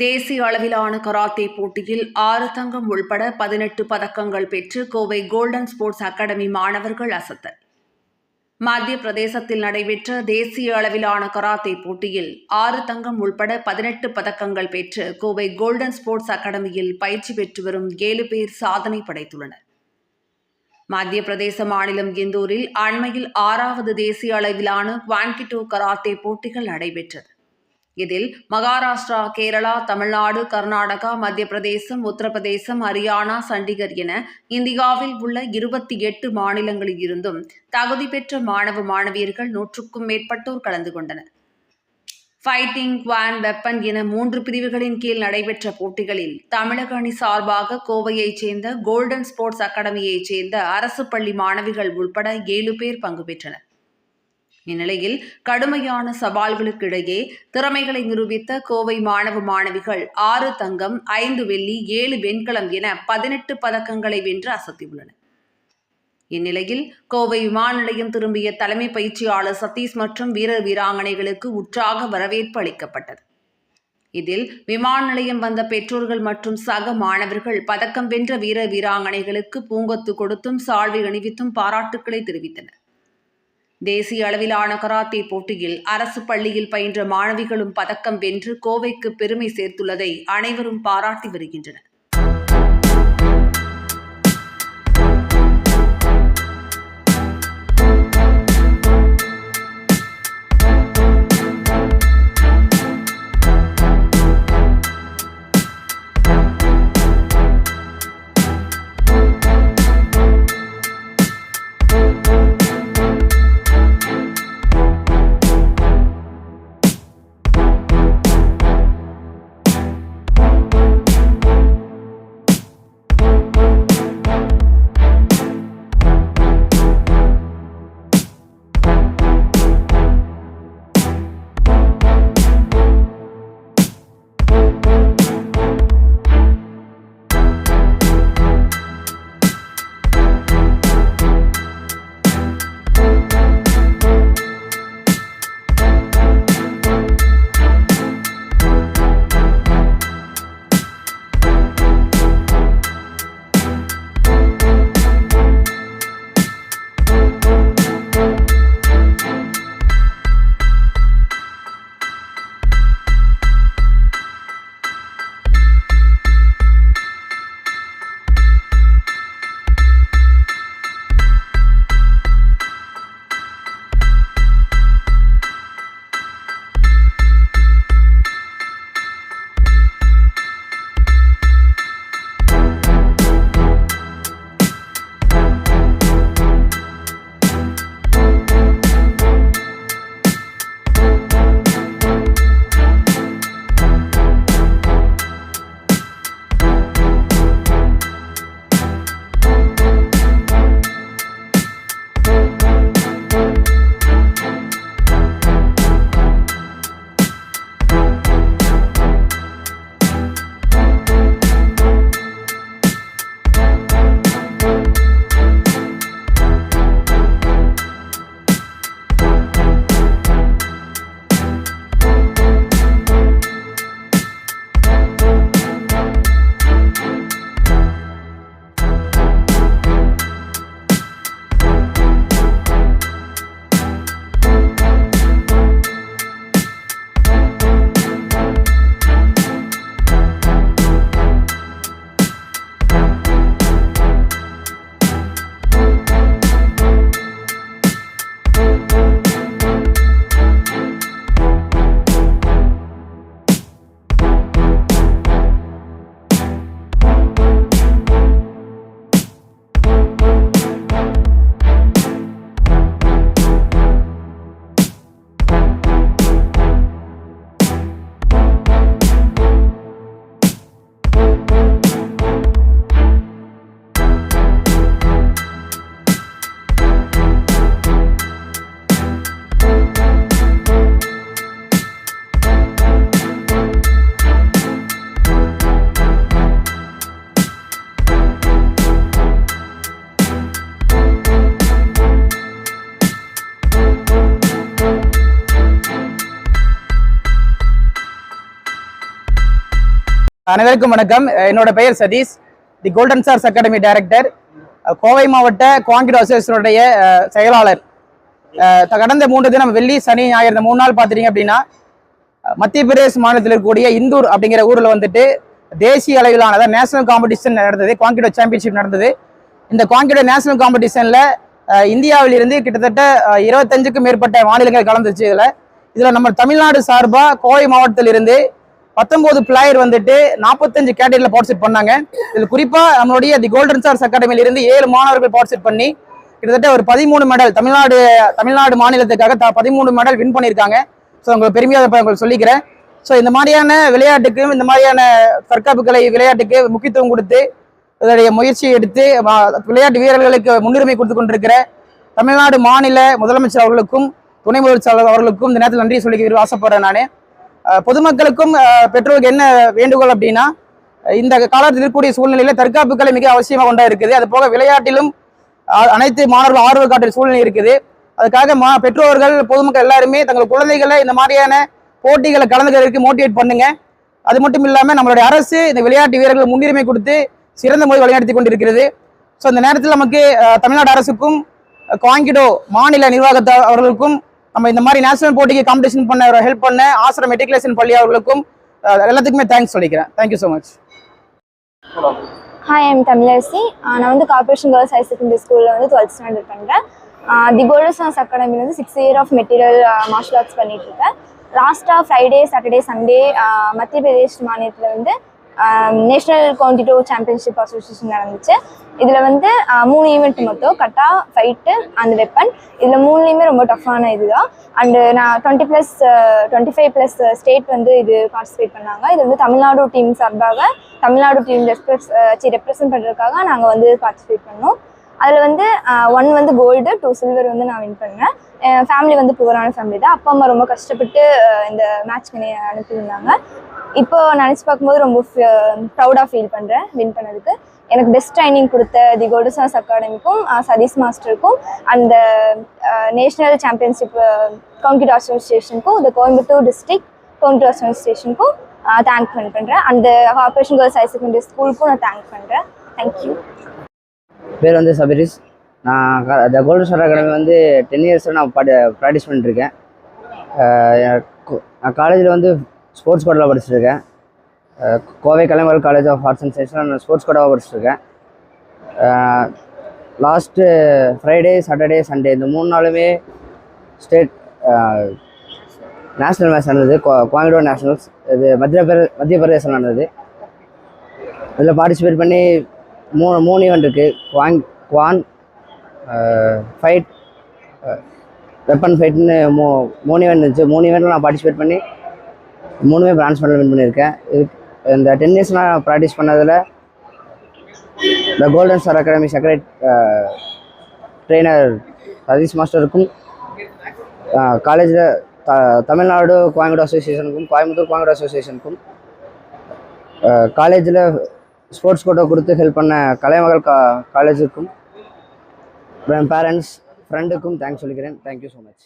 தேசிய அளவிலான கராத்தே போட்டியில் ஆறு தங்கம் உள்பட பதினெட்டு பதக்கங்கள் பெற்று கோவை கோல்டன் ஸ்போர்ட்ஸ் அகாடமி மாணவர்கள் அசத்தல். மத்திய பிரதேசத்தில் நடைபெற்ற தேசிய அளவிலான கராத்தே போட்டியில் ஆறு தங்கம் உள்பட பதினெட்டு பதக்கங்கள் பெற்று கோவை கோல்டன் ஸ்போர்ட்ஸ் அகாடமியில் பயிற்சி பெற்று வரும் ஏழு பேர் சாதனை படைத்துள்ளனர். மத்திய பிரதேச மாநிலம் இந்தூரில் அண்மையில் ஆறாவது தேசிய அளவிலான குவான்கிட்டோ கராத்தே போட்டிகள் நடைபெற்றது. இதில் மகாராஷ்டிரா கேரளா தமிழ்நாடு கர்நாடகா மத்திய பிரதேசம் உத்தரப்பிரதேசம் ஹரியானா சண்டிகர் என இந்தியாவில் உள்ள இருபத்தி எட்டு மாநிலங்களில் இருந்தும் தகுதி பெற்ற மாணவ மாணவியர்கள் நூற்றுக்கும் மேற்பட்டோர் கலந்து கொண்டனர். ஃபைட்டிங் குவான் வெப்பன் என மூன்று பிரிவுகளின் கீழ் நடைபெற்ற போட்டிகளில் தமிழக அணி சார்பாக கோவையைச் சேர்ந்த கோல்டன் ஸ்போர்ட்ஸ் அகாடமியைச் சேர்ந்த அரசு பள்ளி மாணவிகள் உள்பட ஏழு பேர் பங்கு பெற்றனர். இந்நிலையில் கடுமையான சவால்களுக்கிடையே திறமைகளை நிரூபித்த கோவை மாணவ மாணவிகள் ஆறு தங்கம் ஐந்து வெள்ளி ஏழு வெண்கலம் என பதினெட்டு பதக்கங்களை வென்று அசத்தியுள்ளனர். இந்நிலையில் கோவை விமான நிலையம் திரும்பிய தலைமை பயிற்சியாளர் சதீஷ் மற்றும் வீரர் வீராங்கனைகளுக்கு உற்சாக வரவேற்பு அளிக்கப்பட்டது. இதில் விமான நிலையம் வந்த பெற்றோர்கள் மற்றும் சக மாணவர்கள் பதக்கம் வென்ற வீரர் வீராங்கனைகளுக்கு பூங்கொத்து கொடுத்தும் சால்வை அணிவித்தும் பாராட்டுக்களை தெரிவித்தனர். தேசிய அளவிலான கராத்தே போட்டியில் அரசு பள்ளியில் பயின்ற மாணவிகளும் பதக்கம் வென்று கோவைக்கு பெருமை சேர்த்துள்ளதை அனைவரும் பாராட்டி வருகின்றனர். அனைவருக்கும் வணக்கம். என்னோட பெயர் Satish. The golden stars academy director. Kovai மாவட்ட குவாங்கிட் அசோசியேஷனுடைய செயலாளர். கடந்த மூன்று தினம் வெள்ளி சனி ஞாயிறு இந்த மூணு நாள் பார்த்துட்டீங்க அப்படின்னா மத்திய பிரதேஷ் மாநிலத்தில் இருக்கக்கூடிய இந்தூர் அப்படிங்கிற ஊரில் வந்துட்டு தேசிய அளவிலான அதாவது நேஷனல் காம்படிஷன் நடந்தது குவாங்கிடோ சாம்பியன்ஷிப் நடந்தது. இந்த குவாங்கிடோ நேஷனல் காம்படிஷனில் இந்தியாவிலிருந்து கிட்டத்தட்ட இருபத்தஞ்சுக்கும் மேற்பட்ட மாநிலங்கள் கலந்துச்சு இதில். இதில் நம்ம தமிழ்நாடு சார்பாக கோவை மாவட்டத்திலிருந்து பத்தொன்பது பிளேயர் வந்துட்டு நாற்பத்தஞ்சு கேட்டகரியில் பார்ட்டிசிபேட் பண்ணாங்க. இதில் குறிப்பாக நம்மளுடைய தி கோல்டன் ஸ்டார்ஸ் அகாடமியில இருந்து ஏழு மாணவர்கள் பார்ட்டிசிபேட் பண்ணி கிட்டத்தட்ட ஒரு பதிமூணு மெடல் தமிழ்நாடு தமிழ்நாடு மாநிலத்துக்காக த பதிமூணு மெடல் வின் பண்ணியிருக்காங்க. ஸோ உங்களுக்கு பெருமையாக உங்களுக்கு சொல்லிக்கிறேன். ஸோ இந்த மாதிரியான விளையாட்டுக்கும் இந்த மாதிரியான தற்காப்புகளை விளையாட்டுக்கு முக்கியத்துவம் கொடுத்து இதனுடைய முயற்சி எடுத்து விளையாட்டு வீரர்களுக்கு முன்னுரிமை கொடுத்து கொண்டிருக்கிற தமிழ்நாடு மாநில முதலமைச்சர் அவர்களுக்கும் துணை முதலமைச்சர் அவர்களுக்கும் இந்த நேரத்தில் நன்றி சொல்லிக்க ஆசைப்படுறேன் நான். பொதுமக்களுக்கும் பெற்றோருக்கு என்ன வேண்டுகோள் அப்படின்னா இந்த காலத்தில் இருக்கக்கூடிய சூழ்நிலையில தற்காப்புகளை மிக அவசியமாக கொண்டா இருக்குது. அது போக விளையாட்டிலும் அனைத்து மாணவர்கள் ஆர்வம் காட்டுற சூழ்நிலை இருக்குது. அதுக்காக மா பெற்றோர்கள் பொதுமக்கள் எல்லாருமே தங்கள் குழந்தைகளை இந்த மாதிரியான போட்டிகளை கலந்துக்கிறதுக்கு மோட்டிவேட் பண்ணுங்க. அது மட்டும் இல்லாமல் நம்மளுடைய அரசு இந்த விளையாட்டு வீரர்கள் முன்னுரிமை கொடுத்து சிறந்த முறை வழிநடத்தி கொண்டிருக்கிறது. ஸோ இந்த நேரத்தில் நமக்கு தமிழ்நாடு அரசுக்கும் காங்கிடோ மாநில நிர்வாகத்த அவர்களுக்கும் நம்ம இந்த மாதிரி நேஷனல் போட்டிக்கு காம்படிஷன் பண்ண ஹெல்ப் பண்ண ஆசிரம் மெட்ரிகுலேஷன் பள்ளி அவர்களுக்கும் எல்லாத்துக்குமே தேங்க்ஸ் சொல்லிக்கிறேன். Thank you so much hi I'm Tamilarasi நான் வந்து கார்பரேஷன் கேர்ள்ஸ் ஹையர் செகண்டரி ஸ்கூலில் வந்து டுவெல்த் ஸ்டாண்டர்ட் பண்ணுறேன் தி கோல்டு சான்ஸ் அகாடமியில் வந்து six year of material martial arts பண்ணிகிட்ருக்கேன் லாஸ்ட்டாக ஃப்ரைடே சாட்டர்டே சண்டே மத்திய பிரதேஷ் மாநிலத்தில் வந்து நேஷ்னல் குவான்டிட்டோ சாம்பியன்ஷிப் அசோசியேஷன் நடந்துச்சு. இதில் வந்து மூணு ஈவெண்ட் மொத்தம் கட்டா ஃபைட்டு அண்ட் வெப்பன் இதில் மூணுலேயுமே ரொம்ப டஃப்பான இதுதான். அண்டு நான் twenty plus twenty five plus state வந்து இது பார்ட்டிசிபேட் பண்ணாங்க. இது வந்து தமிழ்நாடு டீம் சார்பாக தமிழ்நாடு டீம் ரெஸ்பெக்ட் ரெப்ரசென்ட் பண்ணுறதுக்காக நாங்கள் வந்து பார்ட்டிசிபேட் பண்ணோம். அதில் வந்து ஒன் வந்து கோல்டு டூ சில்வர் வந்து நான் வின் பண்ணேன். என் ஃபேமிலி வந்து புவரான ஃபேமிலி தான். அப்பா அம்மா ரொம்ப கஷ்டப்பட்டு இந்த மேட்ச்க்கு என்னை அனுப்பியிருந்தாங்க. இப்போ நினச்சி பார்க்கும்போது ரொம்ப ப்ரௌடாக ஃபீல் பண்ணுறேன் வின் பண்ணதுக்கு. எனக்கு பெஸ்ட் ட்ரைனிங் கொடுத்த தி கோல்டுசாஸ் அகாடமிக்கும் சதீஷ் மாஸ்டருக்கும் அந்த நேஷ்னல் சாம்பியன்ஷிப் கவுண்டிட் அசோசியேஷனுக்கும் இந்த கோயம்புத்தூர் டிஸ்ட்ரிக்ட் கவுண்டிட் அசோசியேஷனுக்கும் தேங்க் பண்ணுறேன் அந்த கார்பரேஷன் கேர்ள்ஸ் ஹையர் செகண்டரி ஸ்கூலுக்கும் நான் தேங்க் பண்ணுறேன் தேங்க்யூ பேர் வந்து சபரிஷ் நான் த கோல்டன் ஸ்டார் அகாடமி வந்து டென் இயர்ஸில் நான் பாடி ப்ராக்டிஸ் பண்ணிட்டுருக்கேன் நான் காலேஜில் வந்து ஸ்போர்ட்ஸ் கோட்டாவில் படிச்சிருக்கேன். Kovai Kalaignar college of arts and சயின்ஸில் நான் ஸ்போர்ட்ஸ் கோட்டாக படிச்சிருக்கேன். லாஸ்ட்டு ஃப்ரைடே சாட்டர்டே சண்டே இந்த மூணு நாளுமே ஸ்டேட் நேஷ்னல் மேட்ச் நடந்தது. கோ- கோயம்புத்தூர் நேஷ்னல்ஸ் இது மத்திய பிரதே மத்திய பிரதேசம் நடந்தது. அதில் பார்ட்டிசிபேட் பண்ணி மூணு மூணு ஈவெண்ட் இருக்குது குவாங் குவான் ஃபைட் வெப்பன் ஃபைட்னு மூ மூணு ஈவெண்ட் இருந்துச்சு. மூணு ஈவெண்ட்டில் நான் பார்ட்டிசிபேட் பண்ணி மூணுமே பிரான்ஸ் மெடல் வின் பண்ணியிருக்கேன். இது இந்த டென் இயர்ஸ் நான் ப்ராக்டிஸ் பண்ணதில் the golden star academy secret trainer Satish மாஸ்டருக்கும் காலேஜில் த தமிழ்நாடு கோயம்புத்தூர் அசோசியேஷனுக்கும் கோயம்புத்தூர் கோயம்புத்தூர் அசோசியேஷனுக்கும் காலேஜில் ஸ்போர்ட்ஸ் கோட்டை கொடுத்து ஹெல்ப் பண்ண கலைமகள் கா காலேஜுக்கும் என் பேரண்ட்ஸ் ஃப்ரெண்டுக்கும் தேங்க்ஸ் சொல்லிக்கிறேன். Thank you so much